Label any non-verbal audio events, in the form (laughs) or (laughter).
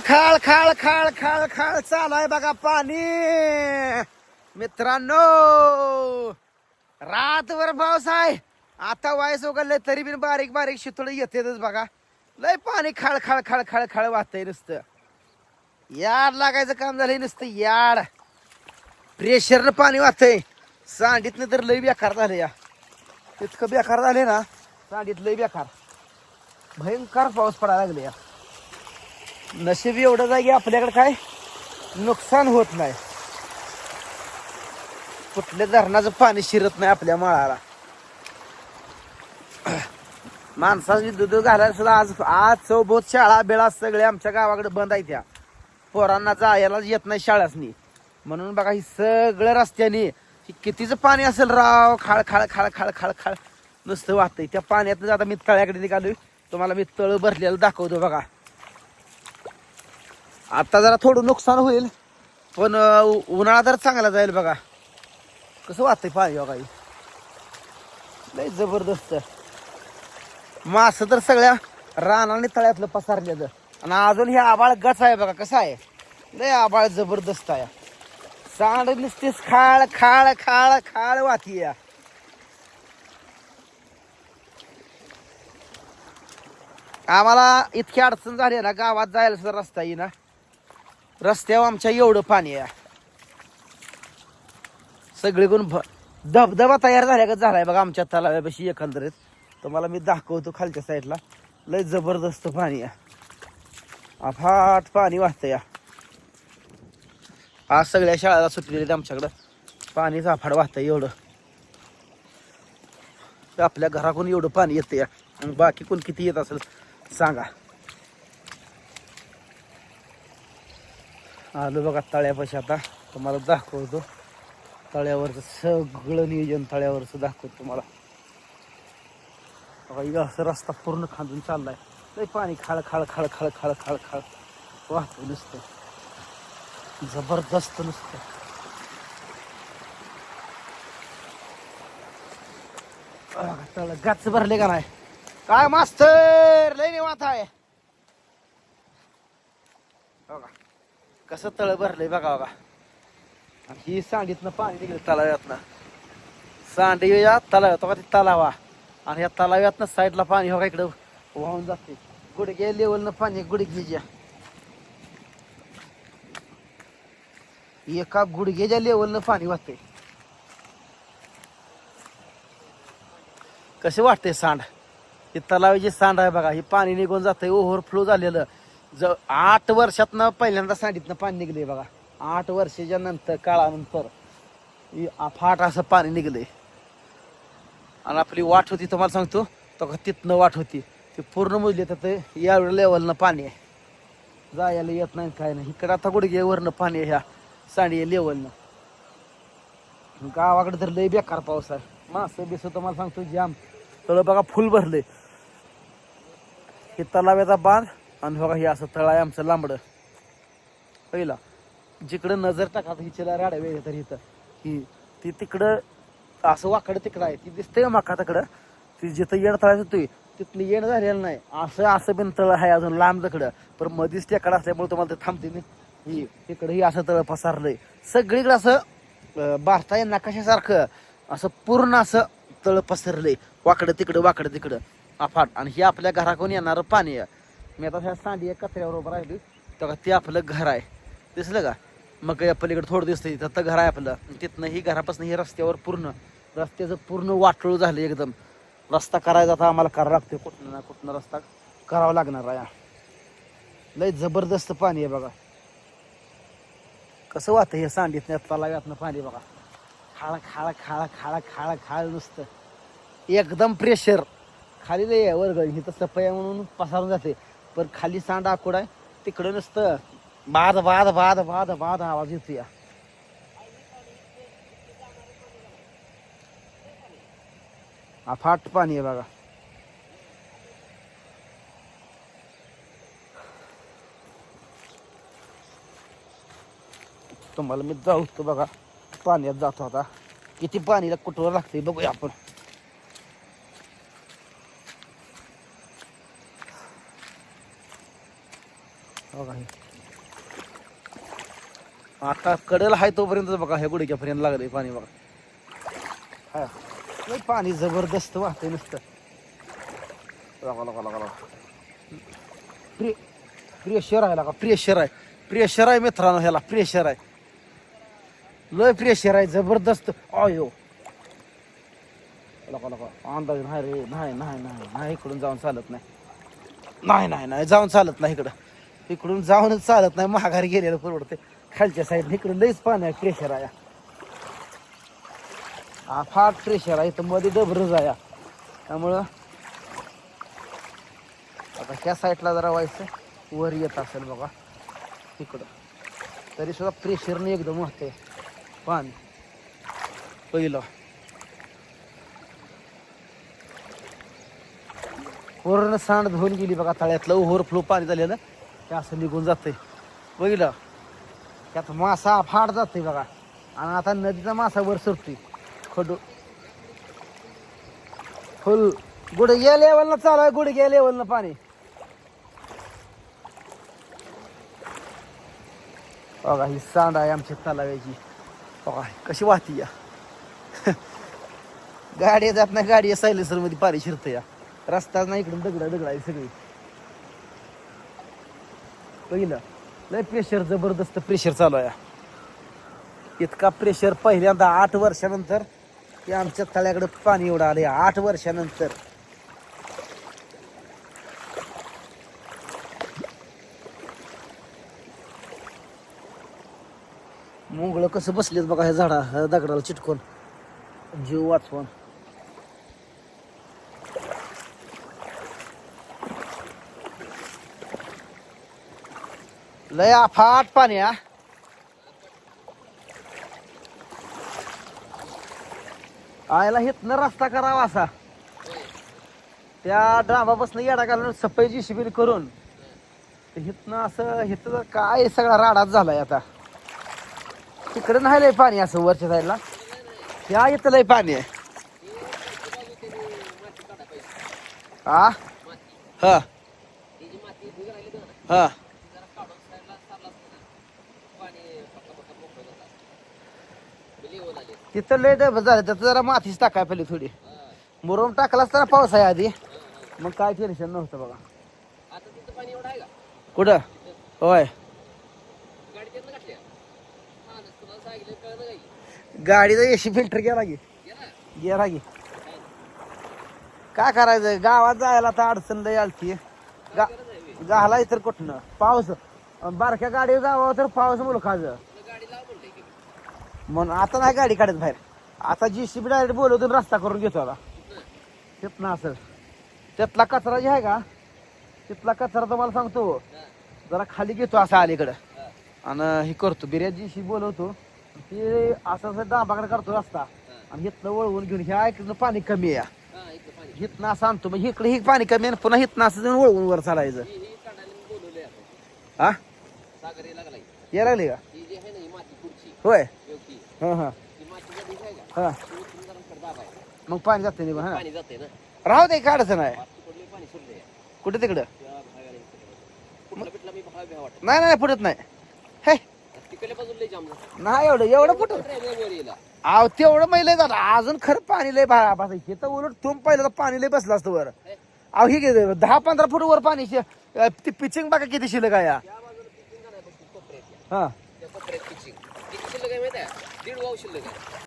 खाळ खाळ खाळ खाळ खाळ चालाय बघा पाणी. मित्रांनो रातभर पाऊस आहे आता वायस उघडले तरी बी बारीक बारीक शितोड येतेच बघा. लय पाणी खाळ खाळ खाळ खाळ खाळ वाहतंय नुसतं. याड लागायचं काम झालंय नुसतं याड. प्रेशरनं पाणी वाहतंय. सांडीतनं तर लय बेकार झालं या. इतकं बेकार झाले ना सांडीत लय बेकार. भयंकर पाऊस पडायला लागले या. नशीब एवढंच आहे की आपल्याकडे काय नुकसान होत नाही. कुठल्या धरणाचं पाणी शिरत नाही आपल्या माळाला. माणसाची दूध घालायला सुद्धा आज आज चौबोत शाळा बिळा सगळे आमच्या गावाकडे बंद आहे त्या. पोरांना जायला येत नाही शाळासनी. म्हणून बघा ही सगळं रस्त्याने कितीचं पाणी असेल राव खाळ खाळ खाळ खाळ खाळ खाळ. नुसतं वाहतंय. त्या पाण्यात आता मी तळ्याकडे निघालोय. तुम्हाला मी तळ भरलेलं दाखवतो बघा. आता जरा थोडं नुकसान होईल पण उन्हाळा तर चांगला जाईल बघा. कसं वाटतंय पाणी हो बघा लय जबरदस्त. मास तर सगळ्या रानाने तळ्यातलं पसारलेलं. आणि अजून हे आबाळ गच आहे बघा कसं आहे? लय आबाळ जबरदस्त आहे. सांड नुसतीच खाळ खाळ खाळ खाळ वाती या आम्हाला इतकी अडचण झाली ना गावात जायला सुद्धा रस्ता येईना. रस्त्यावर आमच्या एवढं पाणी आहे. सगळीकडून भ धबधबा तयार झाल्या का झालाय बघा आमच्या तलाव्यापाशी एकंदरीत. तुम्हाला मी दाखवतो खालच्या साईडला. लय जबरदस्त पाणी आहे. अफाट पाणी वाहतं या. आज सगळ्या शाळेला सुटलेली आहेत आमच्याकडं. पाणीच अफाट वाहतं एवढं. तर आपल्या घराकडून एवढं पाणी येतं या. आणि बाकी कोण किती येत असेल सांगा. आलो बघा तळ्यापाशी आता. तुम्हाला दाखवतो. तळ्यावरचं सगळं नियोजन तळ्यावरचं दाखवतो तुम्हाला. बघा इथं असं रस्ता पूर्ण खांदून चाललाय. लय पाणी खाळ खाळ खाळ खाळ खाळ खाळ खाळ. वाहतो नुसतं. जबरदस्त नुसतं. बघा, तळ भरले का नाही? काय मास्तर लय निवांत आहे. कसं तळ भरलंय बघा बघा. आणि ही सांडीतनं पाणी निघलं तलाव्यातनं सांडीया तलावात बघा ते तलावा. आणि या तलाव्यातनं साईडला पाणी हो का इकडं वाहून जाते गुडघे लेवलनं पाणी गुडघेच्या एका गुडघेच्या लेवलनं पाणी वाहते कसे वाटते सांड? ही तलावाची सांड आहे बघा. ही पाणी निघून जाते ओव्हरफ्लो झालेलं. ज आठ वर्षातनं पहिल्यांदा सांडीतनं पाणी निघले बघा. आठ वर्षाच्या नंतर काळानंतर फाट असं पाणी निघले आणि आपली वाट होती तुम्हाला सांगतो तो का तिथनं वाट होती. ती पूर्ण मोजली तर ते यावेळी लेवलनं पाणी आहे. जायला येत नाही काय नाही. इकडं आता गुडघेवरनं पाणी आहे ह्या सांडी लेवलनं गावाकडे तर लय बेकार पाऊस आहे. मासं बिस तुम्हाला सांगतो जाम. तर बघा फुल भरले हे तलाव्याचा बांध आणि बघा हे असं तळ आहे आमचं लांबड. पहिला जिकडं नजर टाका हिच्याला राड्या वेळ तर इथं. ही ती तिकडं असं वाकडं तिकडं आहे. ती दिसते माका तिकडं? ती जिथं येण तळायचं होती तिथली येण झालेलं नाही. असं असं बिन तळ आहे अजून लांब तिकडं. पण मधीच टेकडं असल्यामुळे तुम्हाला ते थांबते नाही. ही तिकडं ही असं तळ पसारलंय. सगळीकडं असं अं, भारताच्या नकाशासारखं असं पूर्ण असं तळ पसरलंय. वाकडं तिकडं वाकडं तिकडं. अफाट आणि हे आपल्या घराकडून येणारं पाणी आहे. मी आता ह्या सांडी एक कचऱ्याबरोबर राहिली तेव्हा ते आपलं घर आहे. दिसलं का? मग या पलीकडे थोडं दिसतं तिथं घर आहे आपलं. तिथनं ही घरापासून ही रस्त्यावर पूर्ण रस्त्याचं पूर्ण वाटळू झालं एकदम. रस्ता करायचा आता आम्हाला करावं लागते कुठनं ना कुठनं रस्ता करावा लागणार आहे. लय जबरदस्त पाणी आहे बघा. कसं वाटतं हे सांडीत तलाव्यातनं पाणी बघा. खाळा खाळा खाळा खाळा खाळा खाळ नुसतं. एकदम प्रेशर खाली लय आहे वर्ग इथं तर आहे म्हणून पसारून जाते. पण खाली सांड आकोड आहे तिकडं नुसतं बाद बाद बाद बाद बाद आवाज येतो या अफाट पाणी आहे बघा. तुम्हाला मी जाऊ बघा. पाण्यात जातो आता. किती पाणीला कुठवर लागते बघूया आपण. बघा हे. आता कडेला आहे तोपर्यंत बघा हे गुडक्यापर्यंत लागलंय पाणी बघा. हा. लय पाणी जबरदस्त वाहतंय नुसतं. लगा लगा लगा लगा प्रिय प्रेशर आहे लगा प्रेशर आहे. प्रेशर आहे मित्रांनो ह्याला प्रेशर आहे. लय प्रेशर आहे जबरदस्त. अयो. लगा लगा. अंदाज नाही रे नाही नाही नाही नाही इकडून जाऊन चालत नाही. नाही नाही नाही जाऊन चालत नाही इकडं. इकडून जाऊनच चालत नाही माघारी गेलेलं परवडते खालच्या साईड इकडून लईच पाणी आहे प्रेशर आहे हा फार प्रेशर आहे इथं मध्ये डबरच आहे त्यामुळं आता त्या साईडला जरा व्हायचं वर येत असेल बघा इकडं. तरी सुद्धा प्रेशरने एकदम वाहते पाणी. पहिलं. पूर्ण सांड धुवून गेली बघा तळ्यातलं ओव्हरफ्लो पाणी झालेलं. असं निघून जातंय. बघितलं? त्यात मासा फाट जातोय बघा. आणि आता नदीचा मासा वर सरतोय खडू. फुल. गुडघ्या लेवलला चालू आहे गुडघ्या लेवलला पाणी. बघा ही सांड आहे आमच्या तलाव्याची बघा कशी वाहती या. (laughs) गाडी जात नाही गाडी सायलेसरमध्ये पाणी शिरतं या. रस्ताच नाही इकडून दगड दगड आहे सगळी. पहिलं. लय प्रेशर जबरदस्त प्रेशर चालू आहे. इतका प्रेशर पहिल्यांदा आठ वर्षानंतर की आमच्या तळ्याकडे पाणी एवढं आले आठ वर्षानंतर. मुंगळं कसं बसलेत बघा ह्या झाडा दगडाला चिटकून. जीव वाचवून. लय अफाट पाणी हा. आयला हितनं रस्ता करावा असा. त्या ड्रामापासून येडा घालून सफाईची शिबिर करून हिथनं असं हिथं काय सगळा राडाच झालाय आता. तिकडे नाही लय पाणी असं वरच्या साईडला. त्या इथं लय पाणी आहे. हा. हा. तिथं लय डब झालं. त्याचं जरा मातीच टाकाय पहिली थोडी. मुरुम टाकलाच तर पाऊस आहे आधी. मग काय टेन्शन नव्हतं बघा. कुठं? होय. गाडीचा एसी फिल्टर गेला की. गेला गेला की. काय करायचं? गावात जायला तर अडचण लय आलती. गा घालाय तर कुठनं? पाऊस. बारक्या गाडी जावं तर पाऊस मुलखाचं तुला गाडी लाव म्हणलंय की म्हणून आता नाही गाडी काढत बाहेर. आता जी सी बी डायरेक्ट बोलवतो रस्ता करून घेतो आता. तिथनं असं. त्यातला कचरा जे आहे का तिथला कचरा तुम्हाला सांगतो. जरा खाली घेतो असा अलीकडं. आणि हे करतो. बिर्याणी जी शी बोलवतो. ते असं असं डांबाकडे करतो रस्ता. आणि इथनं वळवून घेऊन ह्या इकडनं पाणी कमी आहे. हा हिथनं असं आणतो. मग इकडे ही पाणी कमी आहे आणि पुन्हा हिथनं असं जाऊन वळवून वर चालायचं. ही? ये लागले का? होय. हा हा. ही. हा. मग पाणी जाते निघून हा. जाते राहू दे काय अडचण आहे. कुठे तिकडं? नाही नाही फुटत नाही. हे. नाही एवढं एवढं फुटत. आव तेवढं महिला झालं. अजून खरं पाणी लय भा बसायचे तर उलट तुम पहिलं तर पाणी लय बसलं असतं वर. अहो हे दहा पंधरा फूट वर पाणी ती पिचिंग बघा किती शिल्लक आहे हा. दीड वाव शिल्लक आहे.